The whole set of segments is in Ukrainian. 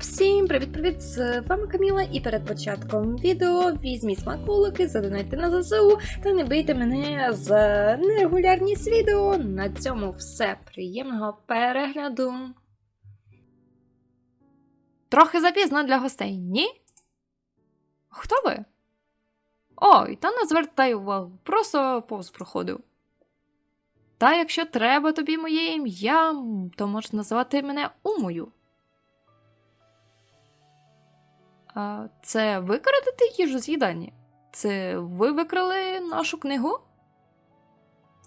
Всім привіт-привіт! З вами Каміла, і перед початком відео візьміть смаколики, задонайте на ЗСУ та не бийте мене за нерегулярність відео. На цьому все. Приємного перегляду. Трохи запізно для гостей, ні? Хто ви? Ой, та не звертай увагу, просто повз проходив. Та якщо треба тобі моє ім'я, то можеш називати мене Умою. Це ви їжу з їдальні? Це ви викрали нашу книгу?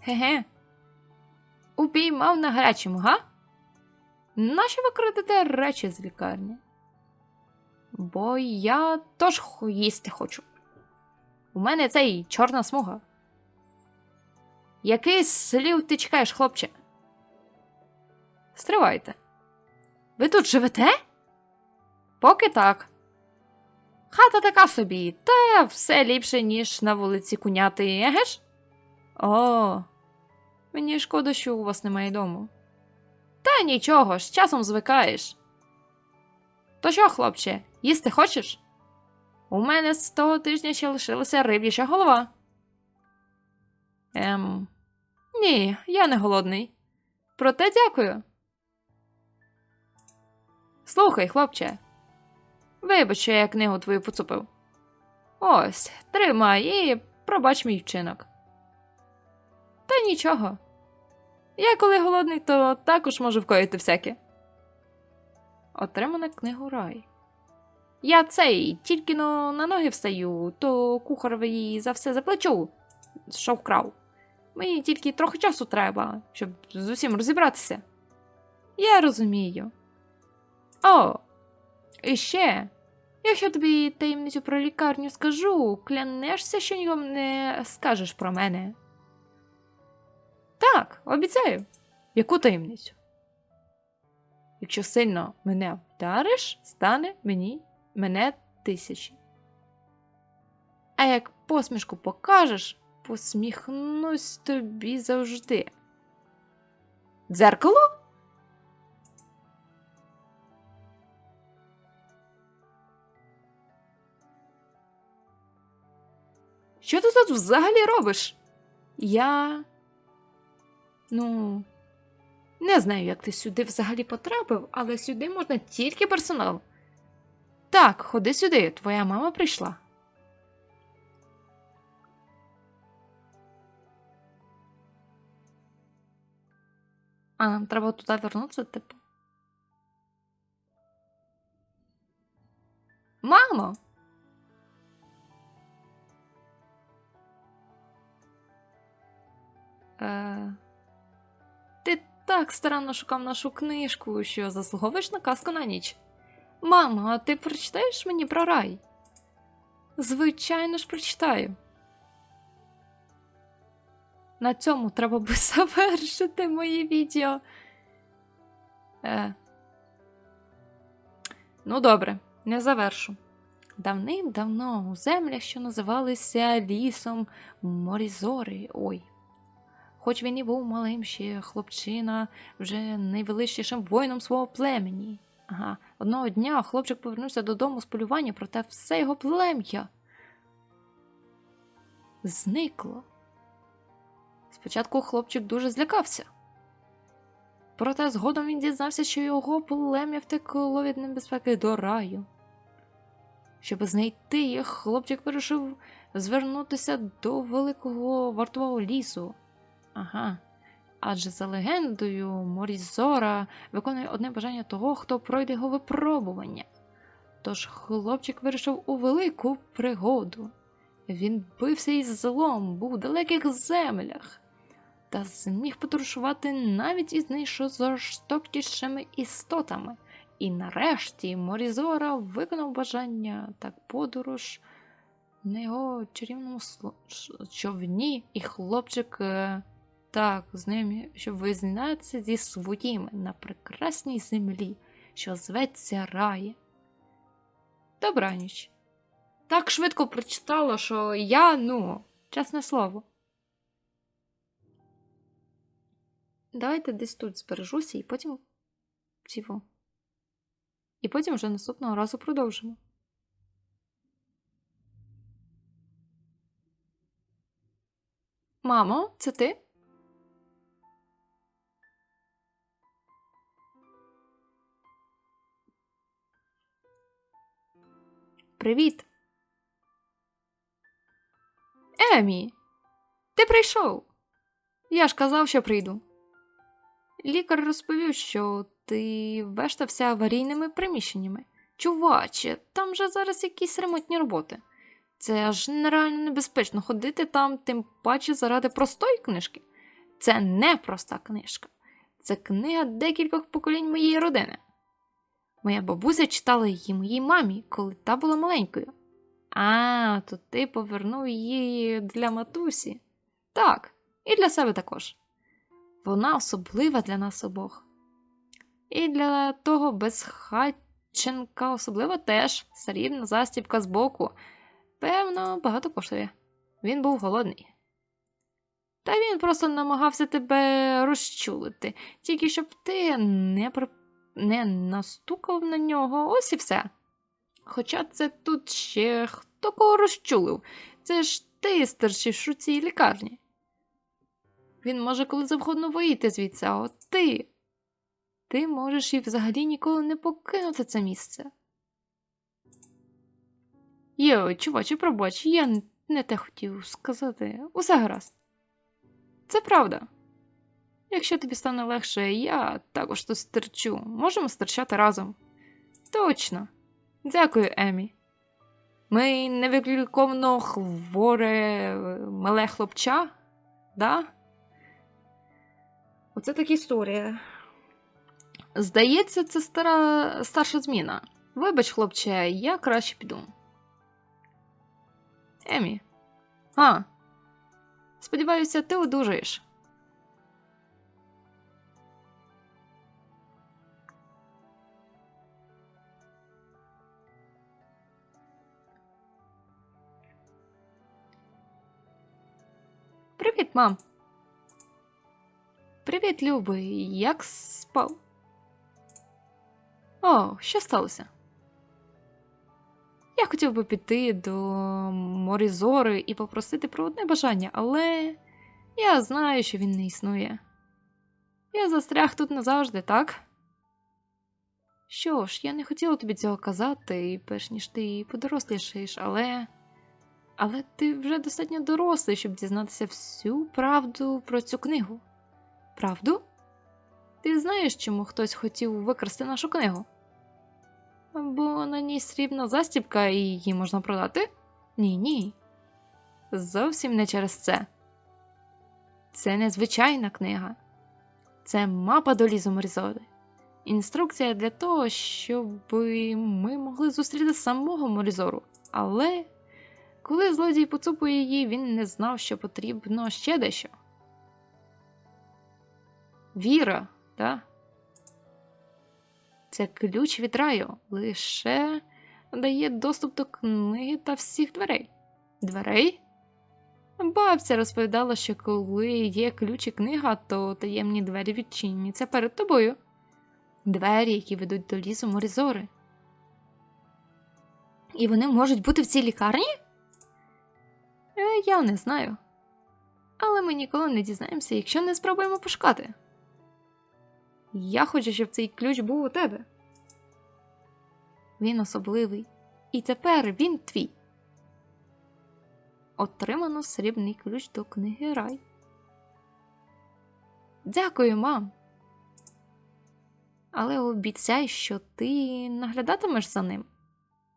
Ге-ге. Упіймав на гарячому, га? Нащо ви крадете речі з лікарні? Бо я теж їсти хочу. У мене цей чорна смуга. Який слів ти чекаєш, хлопче? Стривайте. Ви тут живете? Поки так. Хата така собі, та все ліпше, ніж на вулиці куняти, еге ж? О, мені шкода, що у вас немає дому. Та нічого, з часом звикаєш. То що, хлопче, їсти хочеш? У мене з того тижня ще лишилася риб'яча голова. Ем, ні, я не голодний. Проте дякую. Слухай, хлопче, Вибач, що я книгу твою поцупив. Ось, тримай і пробач мій вчинок. Та нічого. Я коли голодний, то також можу вкоїти всяке. Отримана книгу рай. Я цей, тільки но на ноги встаю, то кухарові її за все заплачу, що вкрав. Мені тільки трохи часу треба, щоб з усім розібратися. Я розумію. О, і ще, якщо тобі таємницю про лікарню скажу, клянешся, що нікому не скажеш про мене. Так, обіцяю. Яку таємницю? Якщо сильно мене вдариш, стане мені мене тисячі. А як посмішку покажеш, посміхнусь тобі завжди. Дзеркало? Що ти тут взагалі робиш? Я. Ну. Не знаю, як ти сюди взагалі потрапив, але сюди можна тільки персонал. Так, ходи сюди, твоя мама прийшла. А нам треба туди вернутися, типу. Мамо! Е, Ти так старанно шукав нашу книжку, що заслуговуєш на казку на ніч. Мамо, а ти прочитаєш мені про рай? Звичайно ж, прочитаю. На цьому треба би завершити моє відео. Е. Ну, добре, не завершу. Давним-давно у землях, що називалися лісом Морізори. Ой, Хоч він і був малим ще хлопчина, вже найвеличнішим воїном свого племені. Ага, одного дня хлопчик повернувся додому з полювання, проте все його плем'я зникло. Спочатку хлопчик дуже злякався. Проте згодом він дізнався, що його плем'я втекло від небезпеки до раю. Щоб знайти їх, хлопчик вирішив звернутися до великого вартового лісу. Ага. Адже за легендою Морізора виконує одне бажання того, хто пройде його випробування. Тож хлопчик вирішив у велику пригоду. Він бився із злом, був у далеких землях, та зміг подорожувати навіть із найжорстокішими істотами. І нарешті Морізора виконав бажання так подорож на його чарівному човні, і хлопчик е, так з ним, щоб визнатися зі своїми на прекрасній землі, що зветься рай. Добраніч. Так швидко прочитала, що я, ну, чесне слово. Давайте десь тут збережуся і потім. Цього. І потім вже наступного разу продовжимо. Мамо, це ти? Привіт. Емі, ти прийшов. Я ж казав, що прийду. Лікар розповів, що ти вештався аварійними приміщеннями. Чуваче, там же зараз якісь ремонтні роботи. Це аж нереально небезпечно ходити там, тим паче заради простої книжки. Це не проста книжка. Це книга декількох поколінь моєї родини. Моя бабуся читала її моїй мамі, коли та була маленькою. А, то ти повернув її для матусі. Так, і для себе також. Вона особлива для нас обох. І для того безхатченка особливо теж срібна застібка збоку. Певно, багато коштує. Він був голодний. Та він просто намагався тебе розчулити, тільки щоб ти не, при... не настукав на нього, ось і все. Хоча це тут ще хто кого розчулив. Це ж ти стерчиш у цій лікарні. Він може коли завгодно вийти звідси, а от ти. Ти можеш і взагалі ніколи не покинути це місце. Йо, чуваче, пробач, я не те хотів сказати. Усе гаразд. Це правда. Якщо тобі стане легше, я також тут стерчу. Можемо стерчати разом. Точно. Дякую, Емі. Ми невиліковно хворе мале хлопча, да? Оце така історія. Здається, це стара старша зміна. Вибач, хлопче, я краще піду. Емі. А. Сподіваюся, ти одужаєш. Привіт, мам. Привіт, любий. Як спав? О, що сталося? Я хотів би піти до Морізори і попросити про одне бажання, але я знаю, що він не існує. Я застряг тут назавжди, так? Що ж, я не хотіла тобі цього казати, перш ніж ти подорослішаєш, але. Але ти вже достатньо дорослий, щоб дізнатися всю правду про цю книгу. Правду? Ти знаєш, чому хтось хотів викрасти нашу книгу? Бо на ній срібна застібка і її можна продати? Ні, ні. Зовсім не через це. Це незвичайна книга. Це мапа до лізу Морізори. Інструкція для того, щоб ми могли зустріти самого Морізору. Але коли злодій поцупує її, він не знав, що потрібно ще дещо. Віра, так? Це ключ від раю лише дає доступ до книги та всіх дверей. Дверей? Бабця розповідала, що коли є ключ і книга, то таємні двері відчиняться перед тобою. Двері, які ведуть до лісу Морізори. І вони можуть бути в цій лікарні? Е, я не знаю. Але ми ніколи не дізнаємося, якщо не спробуємо пошукати. Я хочу, щоб цей ключ був у тебе. Він особливий. І тепер він твій. Отримано срібний ключ до книги Рай. Дякую, мам. Але обіцяй, що ти наглядатимеш за ним.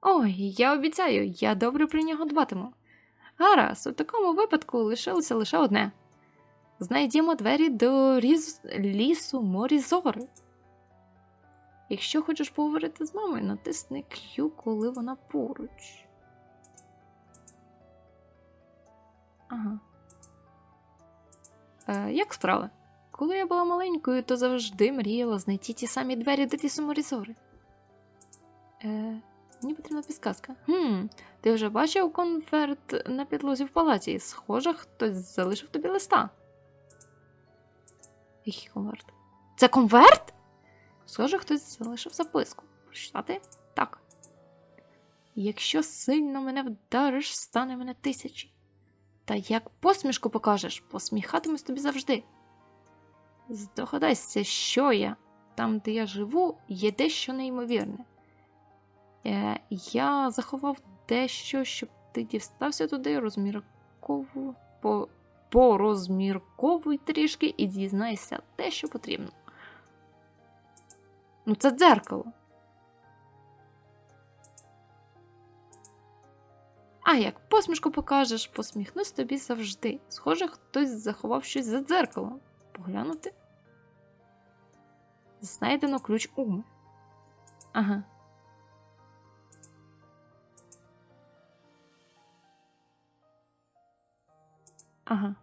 Ой, я обіцяю, я добре про нього дбатиму. Гаразд, у такому випадку лишилося лише одне. Знайдімо двері до різ... лісу Морізори. Якщо хочеш поговорити з мамою, натисни Q, коли вона поруч. Ага. Е, як справи? Коли я була маленькою, то завжди мріяла знайти ті самі двері до лісу Морізори. Е, мені потрібна підказка. Хм, ти вже бачив конверт на підлозі в палаці? Схоже, хтось залишив тобі листа. Який конверт? Це конверт? Схоже, хтось залишив записку. Прочитати? Так. Якщо сильно мене вдариш, стане мене тисячі. Та як посмішку покажеш, посміхатимусь тобі завжди. Здогадайся, що я, там, де я живу, є дещо неймовірне. Е, я заховав дещо, щоб ти дістався туди, розміркову, по, порозмірковуй трішки і дізнайся те, що потрібно. Ну, це дзеркало. А як посмішку покажеш, посміхнусь тобі завжди. Схоже, хтось заховав щось за дзеркалом. Поглянути. Знайдено ключ уми. Ага. Ага.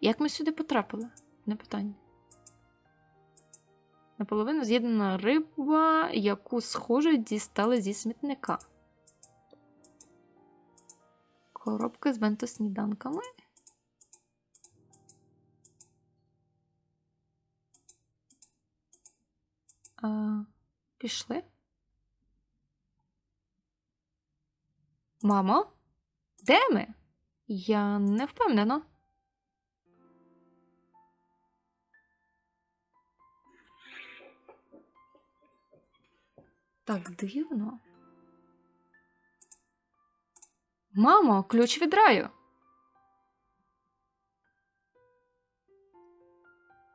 Як ми сюди потрапили? Не питання. Наполовину з'єднана риба, яку, схоже, дістали зі смітника. Коробка з бенто-сніданками. А, пішли. Мамо? Де ми? Я не впевнена. Так дивно. Мамо, ключ від раю.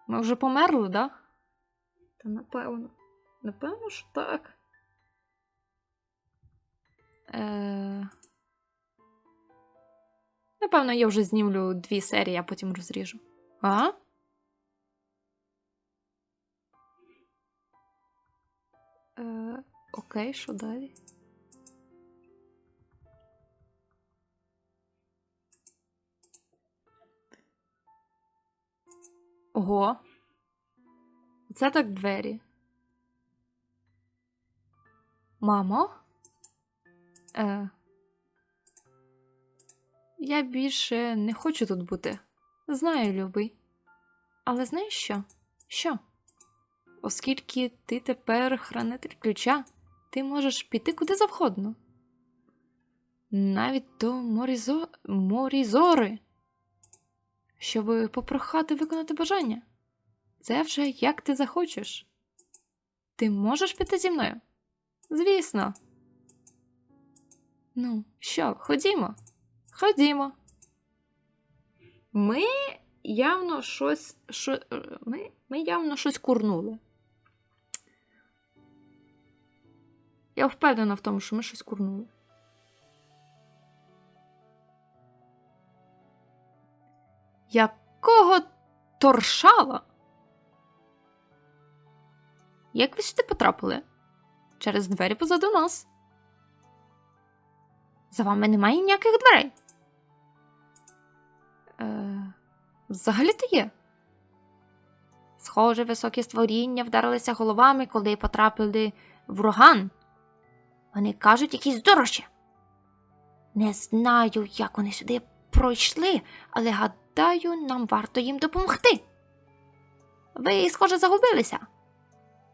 Ми вже померли, да? Та напевно. Напевно, що так. Е... Напевно, я вже знімлю дві серії, а потім розріжу. А? Е... Окей, що далі? Ого. Це так двері. Мамо? Е. Я більше не хочу тут бути. Знаю, любий. Але знаєш що? Що? Оскільки ти тепер хранитель ключа, ти можеш піти куди завгодно. Навіть до Морізо... Морізори, щоб попрохати виконати бажання. Це вже як ти захочеш. Ти можеш піти зі мною? Звісно. Ну, що, ходімо? Ходімо. Ми явно щось. Що, е, ми, ми явно щось курнули. Я впевнена в тому, що ми щось курнули. Якого торшала? Як ви сюди потрапили? Через двері позаду нас. За вами немає ніяких дверей. Е, Взагалі-то є. Схоже, високі створіння вдарилися головами, коли потрапили в ураган. Вони кажуть якісь дорожчі. Не знаю, як вони сюди пройшли, але гадаю, нам варто їм допомогти. Ви, схоже, загубилися.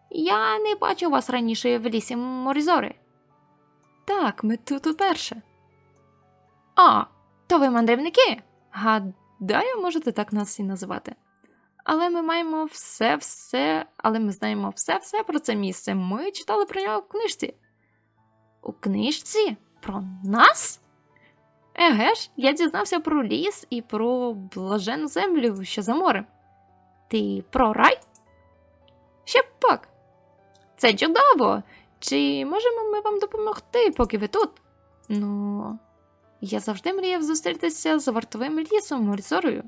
Я не бачив вас раніше в лісі Морізори. Так, ми тут уперше. А, то ви мандрівники? Гадаю, можете так нас і називати. Але ми маємо все-все, але ми знаємо все-все про це місце. Ми читали про нього в книжці. У книжці? Про нас? Еге ж, я дізнався про ліс і про блажену землю, що за морем. Ти про рай? Ще пак. Це чудово. Чи можемо ми вам допомогти, поки ви тут? Ну, я завжди мріяв зустрітися з вартовим лісом Морізорою.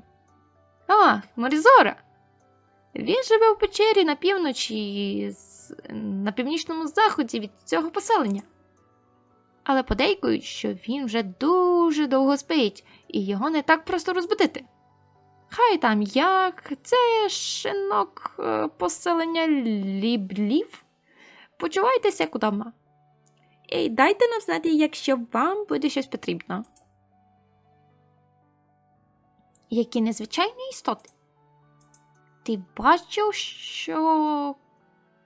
А, Морізора! Він живе в печері на півночі, на північному заході від цього поселення. Але подейкують, що він вже дуже довго спить, і його не так просто розбудити. Хай там як, це шинок е, поселення ліблів. Почувайтеся кудома. І дайте нам знати, якщо вам буде щось потрібно. Які незвичайні істоти. Ти бачив, що.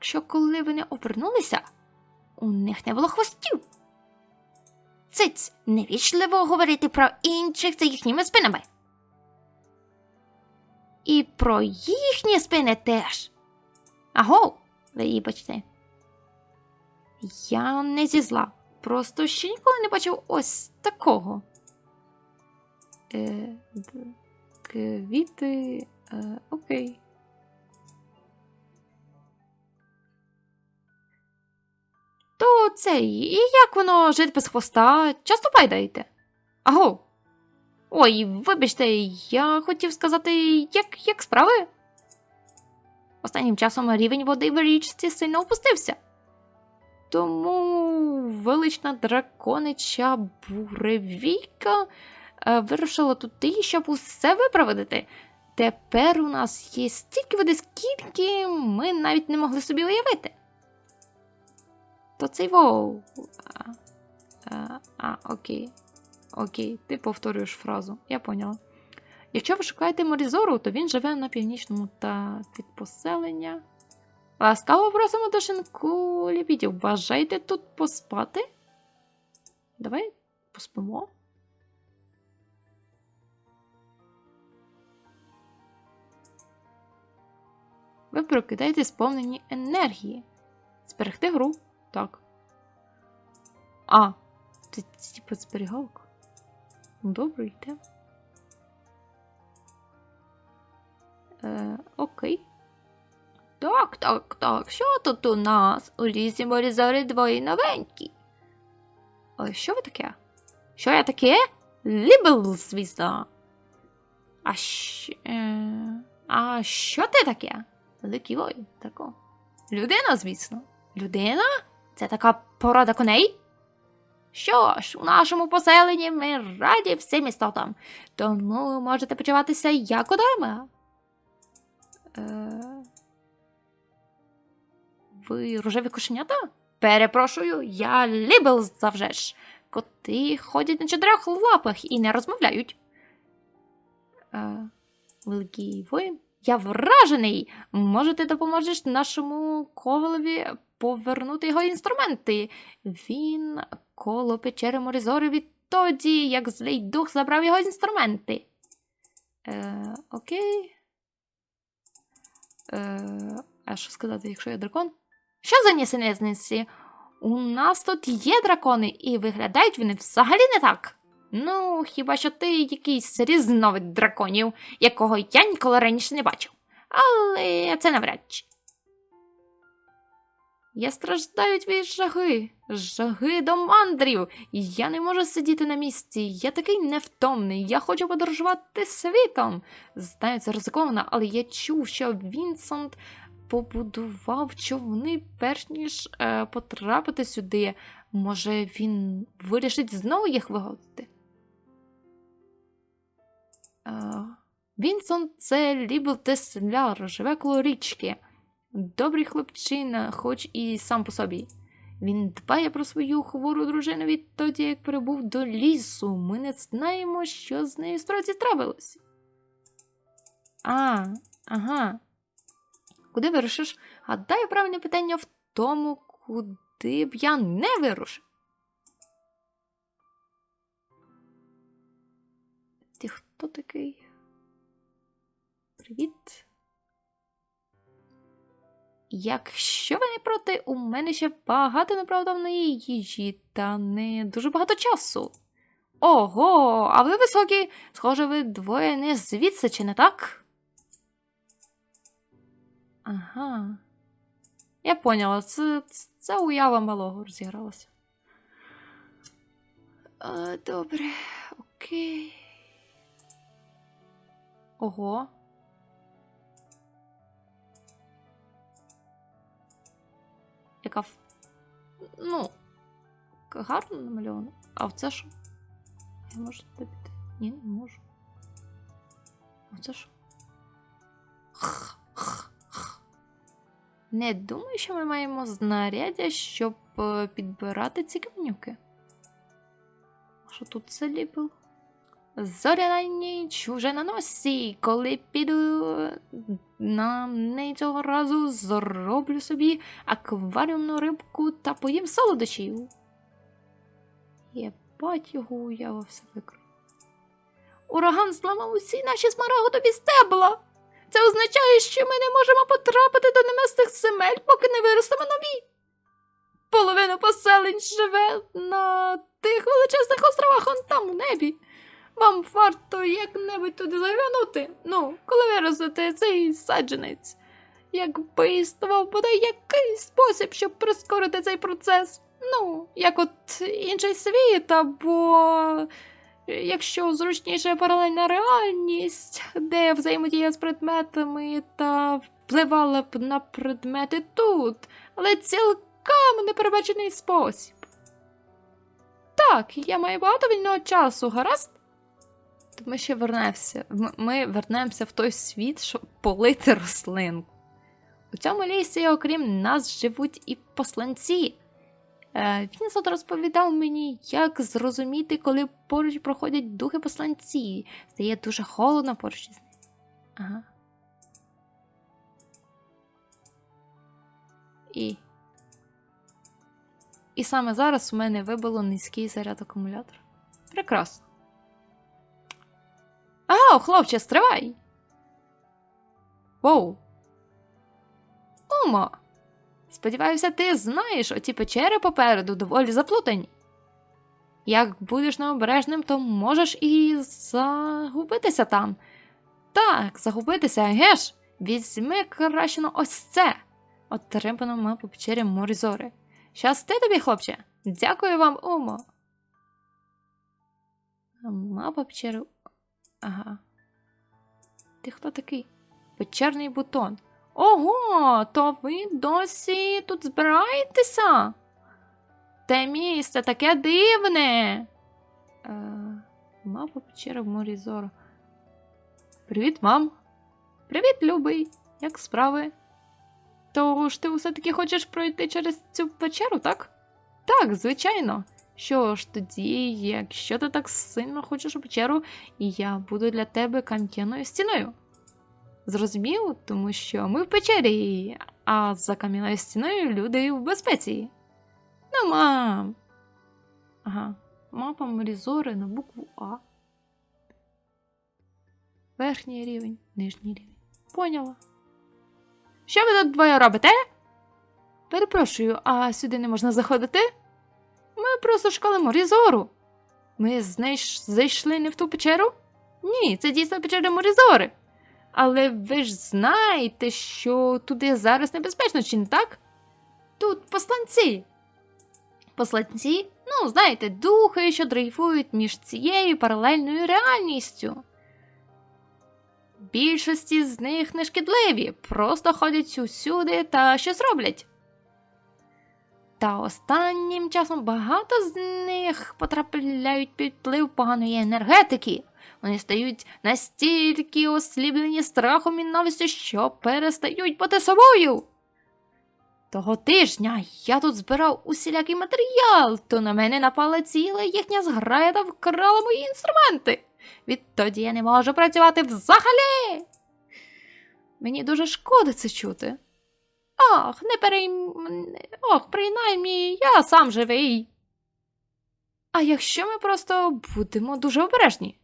що коли вони обернулися, у них не було хвостів. Циць, невічливо говорити про інших за їхніми спинами. І про їхні спини теж. Аго, вибачте. Я не зі зла. Просто ще ніколи не бачив ось такого. Е, квіти. Е, окей. То цей, і як воно жити без хвоста? Часто пайдаєте? Аго. Ой, вибачте, я хотів сказати, як, як справи? Останнім часом рівень води в річці сильно опустився. Тому велична драконича буревійка е, вирушила туди, щоб усе виправити. Тепер у нас є стільки води, скільки ми навіть не могли собі уявити. То цей воу. А, а, а, окей. Окей, ти повторюєш фразу. Я поняла. Якщо ви шукаєте Морізору, то він живе на північному та від поселення. Ласкаво просимо до шинку ліпідів. Бажаєте тут поспати? Давай поспимо. Ви прокидаєте сповнені енергії. Зберегти гру. Так. А, це типу зберігалка. Добре, йде. Е, окей. Так, так, так. Що тут у нас? У лісі морізори двоє новенькі. Ой, що ви таке? Що я таке? Лібл, звісно. А що, е, а що ти таке? Великий воїн, тако. Людина, звісно. Людина? Це така порода коней? Що ж, у нашому поселенні ми раді всім істотам, тому можете почуватися як удома. Е... Ви рожеві кошенята? Перепрошую, я лібел завже ж. Коти ходять на чотирьох лапах і не розмовляють. Е... Великий воїн? Я вражений. Може, ти допоможеш нашому ковалові повернути його інструменти. Він коло печери Морізори відтоді, як злий дух забрав його інструменти. Е, окей. Е, а що сказати, якщо я дракон? Що за нісенезниці? У нас тут є дракони, і виглядають вони взагалі не так. Ну, хіба що ти якийсь різновид драконів, якого я ніколи раніше не бачив. Але це навряд чи. Я страждаю від жаги, жаги до мандрів. Я не можу сидіти на місці. Я такий невтомний. Я хочу подорожувати світом. Знаю, це ризиковано, але я чув, що Вінсент побудував човни, перш ніж е, потрапити сюди. Може, він вирішить знову їх виготовити? Е, Вінсон це лібл тесляр, живе коло річки. Добрий хлопчина, хоч і сам по собі. Він дбає про свою хвору дружину відтоді, як прибув до лісу. Ми не знаємо, що з нею справді трапилось. А, ага. Куди вирушиш? Гадаю, правильне питання в тому, куди б я не вирушив. Ти хто такий? Привіт. Якщо ви не проти, у мене ще багато неправдовної їжі, та не дуже багато часу. Ого, а ви високі, схоже, ви двоє не звідси, чи не так? Ага. Я поняла, це, це уява малого розігралася. А, добре, окей. Ого. Яка в... Ну, гарно намальована. А в це що? Я можу піти? Ні, не можу. А в це що? Не думаю, що ми маємо знаряддя, щоб е, підбирати ці камнюки. Що тут це ліпив? Зоряна ніч уже на носі, коли піду на неї цього разу зроблю собі акваріумну рибку та поїм солодощів. Єбать його уява все викрив. Ураган зламав усі наші смарагдові стебла. Це означає, що ми не можемо потрапити до неместих земель, поки не виростемо нові. Половина поселень живе на тих величезних островах он там у небі. Вам варто як-небудь туди заглянути. Ну, коли виростете цей саджанець. Якби існував бодай якийсь спосіб, щоб прискорити цей процес. Ну, як от інший світ, або якщо зручніше паралельна реальність, де взаємодія з предметами та впливала б на предмети тут, але цілком непередбачений спосіб. Так, я маю багато вільного часу, гаразд? То ми ще вернемося. Ми вернемося в той світ, щоб полити рослинку. У цьому лісі, окрім нас, живуть і посланці. Е, він тут розповідав мені, як зрозуміти, коли поруч проходять духи посланці. Стає дуже холодно поруч із ними. Ага. І. І саме зараз у мене вибило низький заряд акумулятора. Прекрасно. Ага, хлопче, стривай. Воу. Умо. Сподіваюся, ти знаєш, оті печери попереду доволі заплутані. Як будеш необережним, то можеш і загубитися там. Так, загубитися, геш, візьми краще на ось це. Отримано ми по печері Морізори. Щасти тобі, хлопче. Дякую вам, Умо. Мапа печери. Ага. Ти хто такий? Печерний бутон. Ого, то ви досі тут збираєтеся? Те місце таке дивне. Е, мапа печери в морі зору. Привіт, мам. Привіт, любий. Як справи? Тож ти все-таки хочеш пройти через цю печеру, так? Так, звичайно. Що ж тоді, якщо ти так сильно хочеш у печеру, я буду для тебе кам'яною стіною. Зрозумів, тому що ми в печері, а за кам'яною стіною люди в безпеці. Ну, мам. Ага, мапа Морізори на букву А. Верхній рівень, нижній рівень. Поняла. Що ви тут двоє робите? Перепрошую, а сюди не можна заходити? Ми просто шукали Морізору. Ми знайш... зайшли не в ту печеру? Ні, це дійсно печера Морізори. Але ви ж знаєте, що туди зараз небезпечно, чи не так? Тут посланці. Посланці? Ну, знаєте, духи, що дрейфують між цією паралельною реальністю. Більшості з них не шкідливі, просто ходять усюди та щось роблять. Та останнім часом багато з них потрапляють під вплив поганої енергетики. Вони стають настільки осліблені страхом і навістю, що перестають бути собою. Того тижня я тут збирав усілякий матеріал, то на мене напала ціла їхня зграя та вкрала мої інструменти. Відтоді я не можу працювати взагалі. Мені дуже шкода це чути. Ох, не перейм... Ох, принаймні, я сам живий. А якщо ми просто будемо дуже обережні?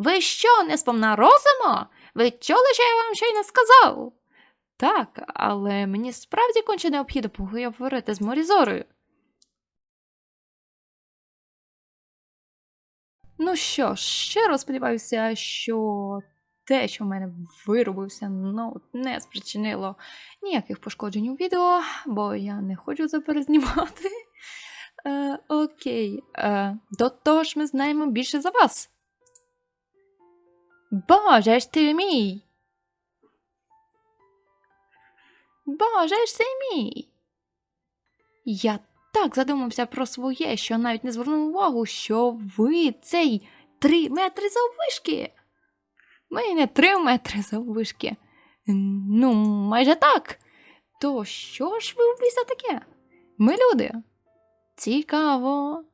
Ви що, не сповна розуму? Ви чули, що я вам щойно сказав? Так, але мені справді конче необхідно поговорити з Морізорою. Ну що ж, щиро сподіваюся, що те, що в мене виробився ноут, не спричинило ніяких пошкоджень у відео, бо я не хочу це перезнімати. Е, окей, е, до того ж ми знаємо більше за вас. Боже ж ти мій! Боже ж ти мій! Я так задумався про своє, що навіть не звернув увагу, що ви цей три метри заввишки. Ми не три метри заввишки. Ну, майже так. То що ж ви в ліса таке? Ми люди. Цікаво.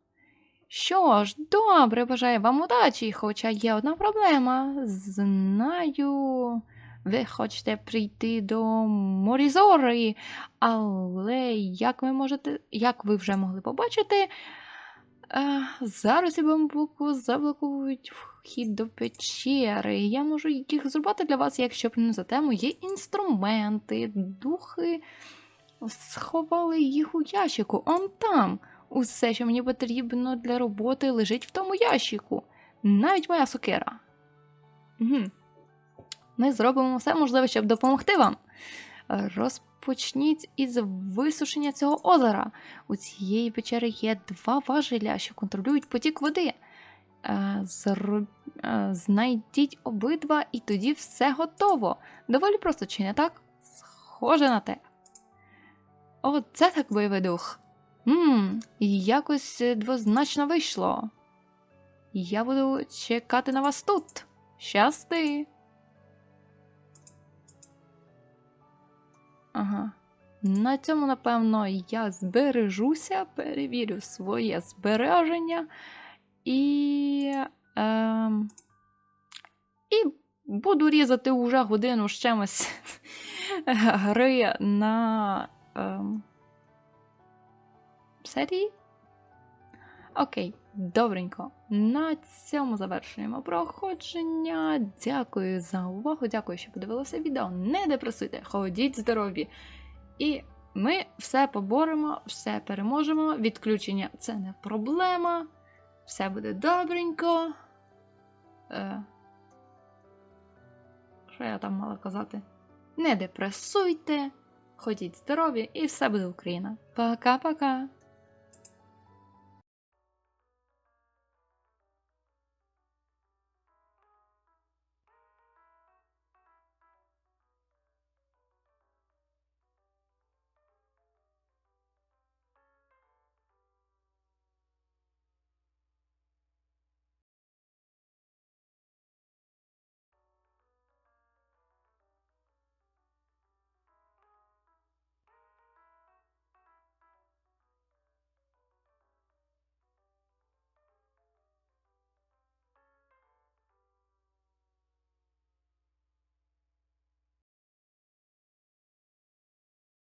Що ж, добре, бажаю вам удачі, хоча є одна проблема. Знаю. ви хочете прийти до Морізори, але як ви можете, як ви вже могли побачити, е, зараз і бамбуку заблокують вхід до печери. Я можу їх зробити для вас, якщо принесете мої інструменти, духи сховали їх у ящику. Он там. Усе, що мені потрібно для роботи, лежить в тому ящику. Навіть моя сокира. Угу. Ми зробимо все можливе, щоб допомогти вам. Розпочніть із висушення цього озера. У цієї печери є два важеля, що контролюють потік води. Е, е, Знайдіть обидва, і тоді все готово. Доволі просто, чи не так? Схоже на те. О, це так бойовий дух. Ммм, якось е, двозначно вийшло. Я буду чекати на вас тут. Щасти. Ага. На цьому, напевно, я збережуся, перевірю своє збереження і. Ем, і буду різати уже годину з чимось гри на ем, серії. Окей, добренько. На цьому завершуємо проходження. Дякую за увагу. Дякую, що подивилися відео. Не депресуйте, ходіть здорові. І ми все поборемо, все переможемо. Відключення це не проблема. Все буде добренько. Е, що я там мала казати? Не депресуйте, ходіть здорові, і все буде Україна. Пока-пока!